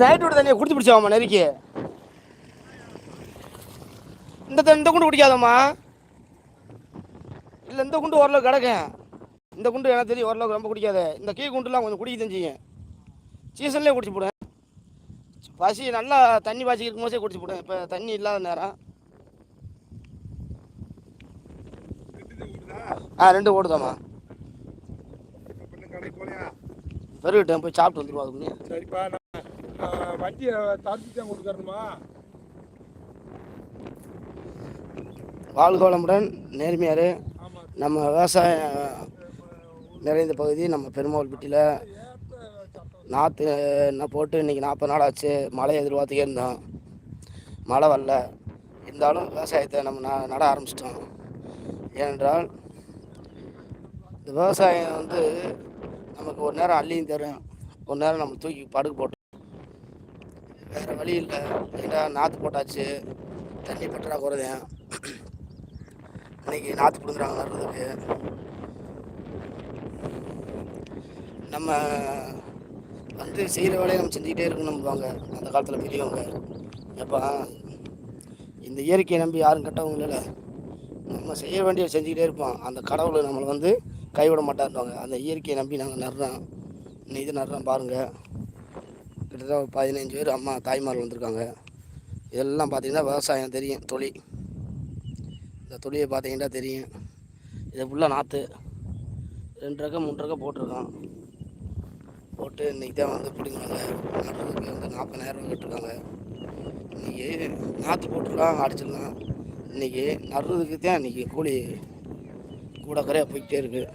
Night விட தண்ணியை குடிச்சு பிடிச்சாமா நெருக்கி. இந்த இந்த குண்டு குடிக்காதம்மா. இல்லை இந்த குண்டு ஓரளவு கிடக்கும். இந்த குண்டு எனக்கு தெரியும் ஓரளவுக்கு ரொம்ப குடிக்காது. இந்த கீ குண்டுலாம் கொஞ்சம் குடிக்க செய்யும் சீசன்லேயே குடிச்சு போடுவேன். பசி நல்லா தண்ணி பாய்ச்சி இருக்கும் போதே குடிச்சு போடுவேன். இப்போ தண்ணி இல்லாத நேரம். ஆ ரெண்டு ஓடுதாம்மா. பெருகிட்டேன் போய் சாப்பிட்டு வந்துருவா அதுக்குள்ளே வண்டியை தடுத்து தான் கொடுத்துறணுமா வாழ்க வளமுடன் நேர்மையார் நம்ம விவசாயம் நிறைந்த பகுதி நம்ம பெருமாள்பட்டியில் நாற்று என்ன போட்டு இன்றைக்கி நாற்பது நாள் ஆச்சு. மழை எதிர்பார்த்துக்கே இருந்தோம். மழை வரல. இருந்தாலும் விவசாயத்தை நம்ம ந நட ஆரம்பிச்சிட்டோம். ஏனென்றால் இந்த விவசாயம் வந்து நமக்கு ஒரு நேரம் அள்ளியும் தரும். ஒரு நேரம் நம்ம தூக்கி படுக்க போட்டோம் வேறு வழி இல்லை. ஏன்னா நாற்று போட்டாச்சு? தண்ணி பற்றாக்குறைதான் இன்றைக்கி நாற்று பிடுங்குறாங்க நடுறதுக்கு நம்ம வந்து செய்கிற வேலையை நம்ம செஞ்சுக்கிட்டே இருக்கணும்பாங்க அந்த காலத்தில் பெரியவங்க. எப்போ இந்த இயற்கையை நம்பி யாரும் கெட்டவங்க இல்லை நம்ம செய்ய வேண்டிய செஞ்சுக்கிட்டே இருப்போம். அந்த கடவுள் நம்மளை வந்து கைவிட மாட்டாருப்பாங்க அந்த இயற்கையை நம்பி நாங்கள் நடுறோம் இது நடுறோம் பாருங்கள் கிட்டத்தட்ட ஒரு பதினஞ்சு பேர் அம்மா தாய்மார்கள் வந்திருக்காங்க. இதெல்லாம் பார்த்தீங்கன்னா விவசாயம் தெரியும் தொழில் இந்த தொழிலை பார்த்தீங்கன்னா தெரியும். இது ஃபுல்லாக நாற்று ரெண்டு ரகம் மூணு ரகம் போட்டிருக்கோம் போட்டு இன்றைக்கி தான் வந்து பிடிங்கிறாங்க. நடுறதுக்கு வந்து நாற்பதாயிரம் கேட்டிருக்காங்க. இன்றைக்கி நாற்று போட்டுருக்கான் அடிச்சிடலாம் இன்றைக்கி நடுறதுக்கு தான் இன்றைக்கி கூலி கூட குறையாக போய்கிட்டே இருக்குது